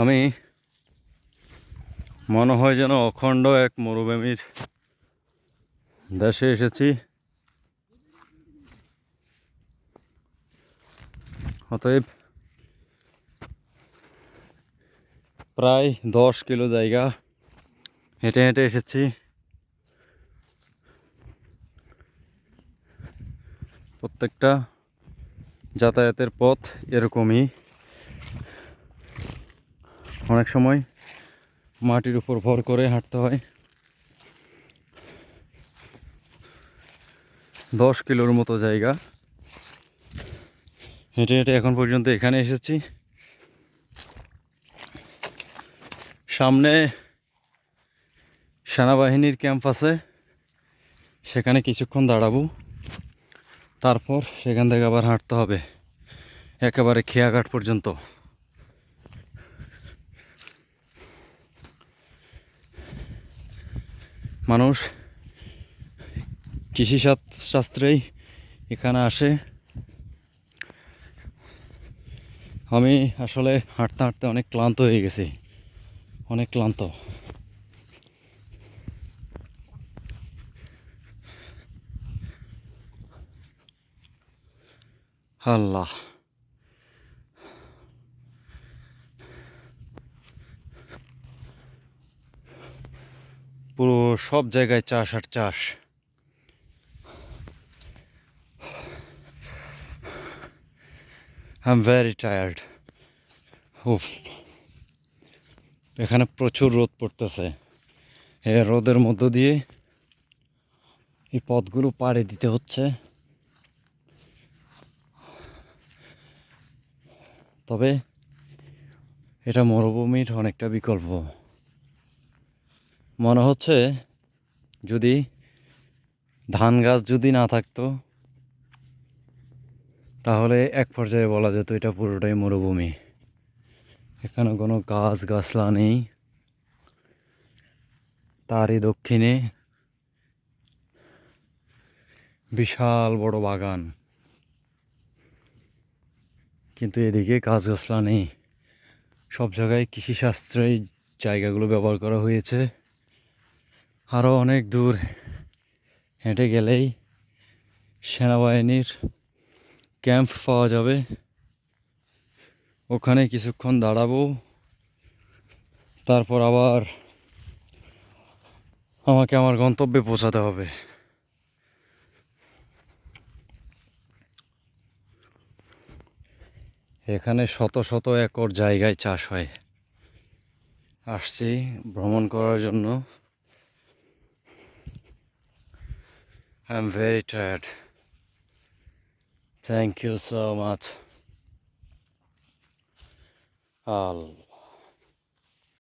আমি মনে হয় যেন অখণ্ড এক মরুভূমির দেশে এসেছি। অতএব প্রায় দশ কিলো জায়গা হেঁটে হেঁটে এসেছি। প্রত্যেকটা যাতায়াতের পথ এরকমই। অনেক সময় মাটির উপর ভর করে হাঁটতে হয়। দশ কিলোর মতো জায়গা। হেঁটে হেঁটে এখন পর্যন্ত এখানে এসেছি। সামনে সেনাবাহিনীর ক্যাম্প আছে। সেখানে কিছুক্ষণ দাঁড়াবো। তারপর সেখান থেকে আবার হাঁটতে হবে। একেবারে খেয়াঘাট পর্যন্ত। মানুষ কৃষি শাস্ত্রেই এখানে আসে। আমি আসলে হাঁটতে হাঁটতে অনেক ক্লান্ত হয়ে গেছি। অনেক ক্লান্ত। আল্লাহ। পুরো সব জায়গায় চাষ আর চাষ। আই এম ভেরি টায়ার্ড এখানে প্রচুর রোদ পড়তেছে। এই রোদের মধ্য দিয়ে এই পথগুলো পাড়ে দিতে হচ্ছে। তবে এটা মরুভূমির অনেকটা বিকল্প। মনে হচ্ছে যদি ধান গাছ যদি না থাকতো, তাহলে এক পর্যায়ে বলা যেত এটা পুরোটাই মরুভূমি। এখানে কোনো গাছ গাছলা নেই। তারই দক্ষিণে বিশাল বড় বাগান। কিন্তু এদিকে গাছ গাছলা নেই। সব জায়গায় কৃষিশাস্ত্রেই জায়গাগুলো ব্যবহার করা হয়েছে। আরও অনেক দূর হেঁটে গেলেই সেনাবাহিনীর ক্যাম্প পাওয়া যাবে। ওখানে কিছুক্ষণ দাঁড়াবো, তারপর আবার আমাকে আমার গন্তব্যে পৌঁছাতে হবে। এখানে শত শত একর জায়গায় চাষ হয়। আসছি ভ্রমণ করার জন্য। I'm very tired. Thank you so much. All.